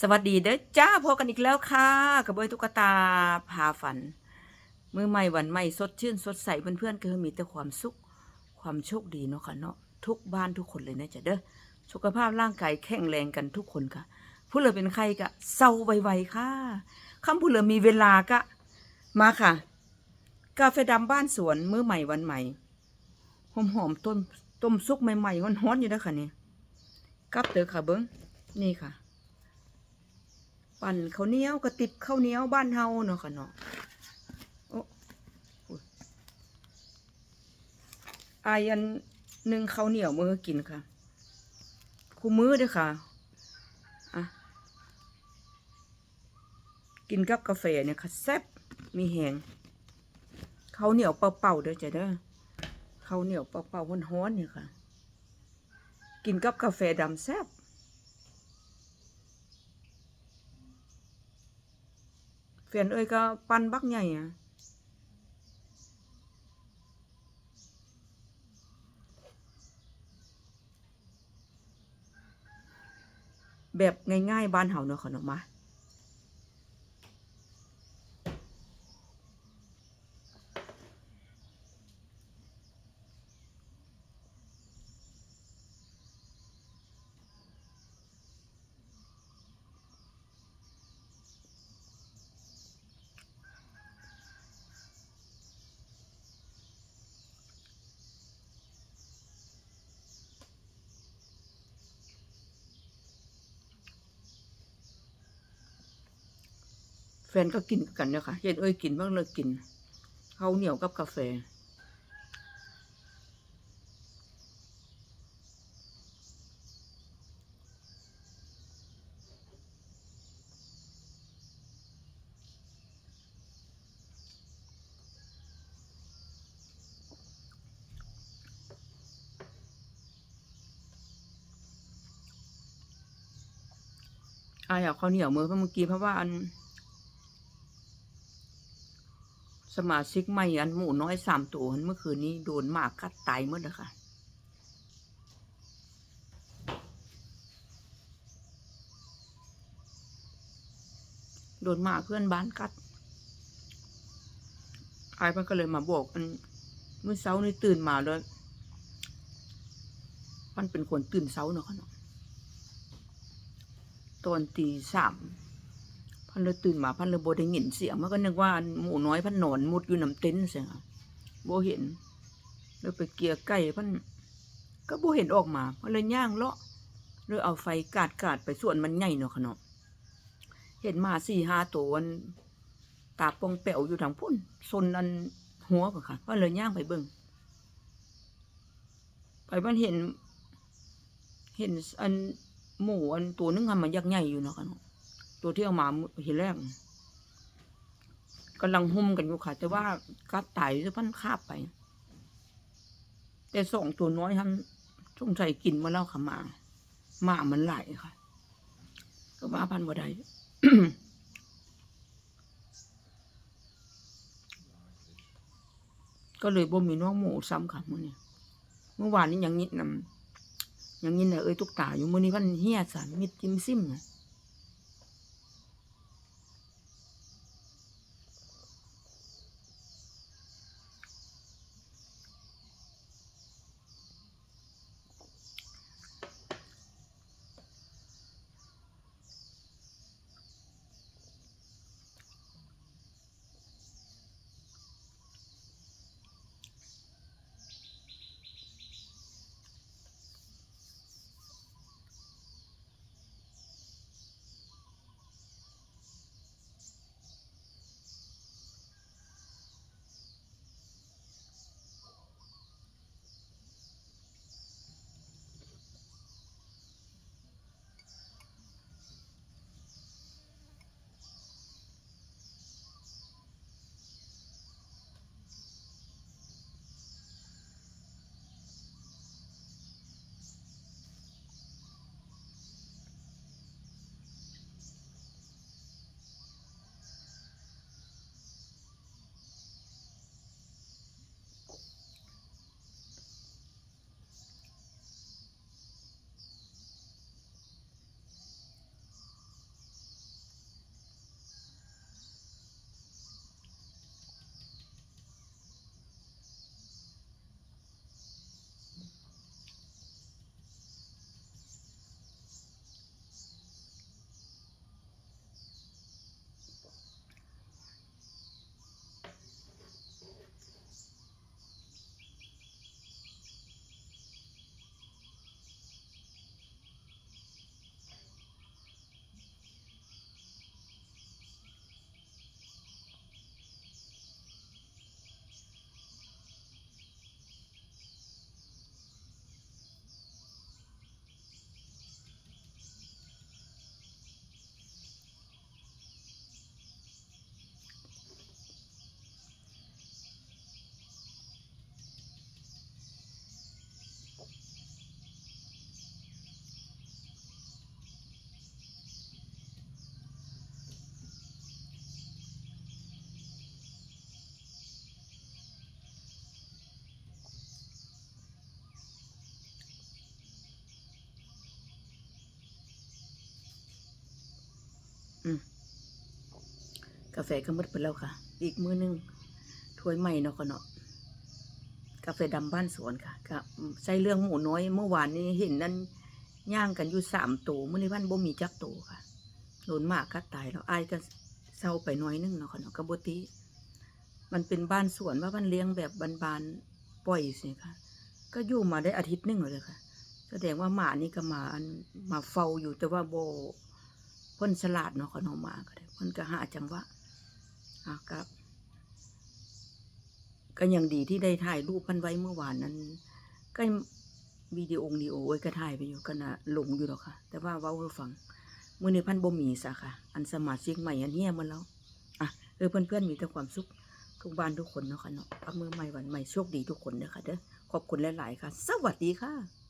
สวัสดีเด้อจ้าพบกันอีกแล้วค่ะกับเบยตุ๊กตาพาฝัน มือใหม่วันใหม่สดชื่นสดใสเพื่อนๆก็มีแต่ความสุขความโชคดีเนาะค่ะเนาะทุกบ้านทุกคนเลยนะจ๊ะเด้อสุขภาพร่างกายแข็งแรงกันทุกคนค่ะผู้เหลือเป็นใครกะเศร้าไวๆค่ะคำผู้เหลือมีเวลากะมาค่ะ กาแฟดำบ้านสวนมือใหม่วันใหม่หอมๆต้มต้มซุกใหม่ๆฮ้อนๆอยู่นะค่ะนี่กับเด้อค่ะเบิ้งนี่ค่ะ ปั่นข้าวเหนียวกระติบข้าวเหนียวบ้านเฮาเนาะค่ะเนาะอายอันหนึ่งข้าวเหนียวมือกินค่ะคู่มือด้วยค่ะอะ กินกับกาแฟเนี่ยค่ะแซ่บมีแหงข้าวเหนียวเป่าๆเด้อจ้ะเด้อข้าวเหนียวเป่าๆฮ้อนๆเนี่ยค่ะ กินกับกาแฟดำแซ่บ เฟียนเอ้ยก็ปั้นบักใหญ่อะแบบง่ายๆบ้านเฮาเนาะขนมมา แฟนก็กินกันเนี่ยค่ะเย็นเอ้ยกินบ้างเลยกินข้าวเหนียวกับกาแฟอายเอาข้าวเหนียวมือเมื่อกี้เพราะว่าอัน สมาชิกใหม่อันหมูน้อยสามตัวเมื่อคืนนี้โดนหมากัดตายหมดเลยค่ะโดนหมาเพื่อนบ้านกัดไอายมันก็เลยมาบอกอันเมื่อเช้านี่ตื่นมาแล้วมันเป็นคนตื่นเช้าเนาะค่ะเนาะตอนตีสาม พันเลยตื่นมาพันเลยโบได้ยินเสียงมันก็นึกว่าหมูน้อยพันนอนมุดอยู่น้ำเต็นเสียงโบเห็นเลยไปเกียไก่พันก็โบเห็นออกมาพันเลยย่างเลาะเลยเอาไฟกาดกาดไปส่วนมันใหญ่เนาะขนาะเห็นมาสี่ห้าตัวันตาปองแป๋วอยู่ทางพุ่นซนอันหัวก็ค่ะพันเลยย่างไปเบิ่งไปมันเห็น เห็นอันหมูอันตัวนึงอะมันยักษ์ใหญ่อยู่เนาะค่ะเนาะ ตัวที่เอามาเห็นแรกกำลังหุ่มกันอยู่ค่ะ แต่ว่ากัดไตจะพันคาบไป แต่สองตัวน้อยท่านสงสัยกินมาแล้วค่ะหมาหมามันไหลค่ะ ก็ว่าพันบ่ได้ก็เลยบ่มีน้องหมูซ้ำค่ะมื่อนี้เมื่อวานนี้ยังยิดนำยังยินน่ะเอ้ยตุกตาอยู่มื่อนี้พันเฮียสันมิดจิ้มซิมน่ะ กาแฟก็หมดไปแล้วค่ะ อีกมือหนึงถ้วยใหม่เนาะค่ะเนาะกาแฟดำบ้านสวนค่ะก็ใส่เรื่องหมูน้อย เมื่อวานนี้เห็นนั่นย่างกันอยู่สามตัวเมื่อนี้พันบ่มีจักตัวค่ะโดนหมากกัดตายแล้วอายก็เศร้าไปน้อยนึงเนาะค่ะเนาะกระบติมันเป็นบ้านสวนว่ามันเลี้ยงแบบบานๆปล่อยสิค่ะ ก็อยู่มาได้อาทิตย์หนึงเลยค่ะ แสดงว่าหมานี่ก็มาอันมาเฝ้าอยู่แต่ว่าโบพ่นสลัดเนาะเขาเนาะหมาก็ได้พ่นก็หาจังหวะ อะครับ ก็ยังดีที่ได้ถ่ายรูปพันไว้เมื่อวานนั้น ก็วิดีโอวิดีโอไว้ก็ถ่ายไปอยู่ก็นะหลงอยู่หรอกค่ะ แต่ว่าเว้าให้ฟังมื่อในพันบ่มีซะค่ะ อันสมาชิกใหม่อันเนี้ยมันแล้วอะเออเพื่อนๆมีแต่ความสุขทุกบ้านทุกคนเนาะค่ะเนาะเอามือใหม่วันใหม่โชคดีทุกคนเด้อค่ะเด้อขอบคุณหลายๆค่ะ สวัสดีค่ะ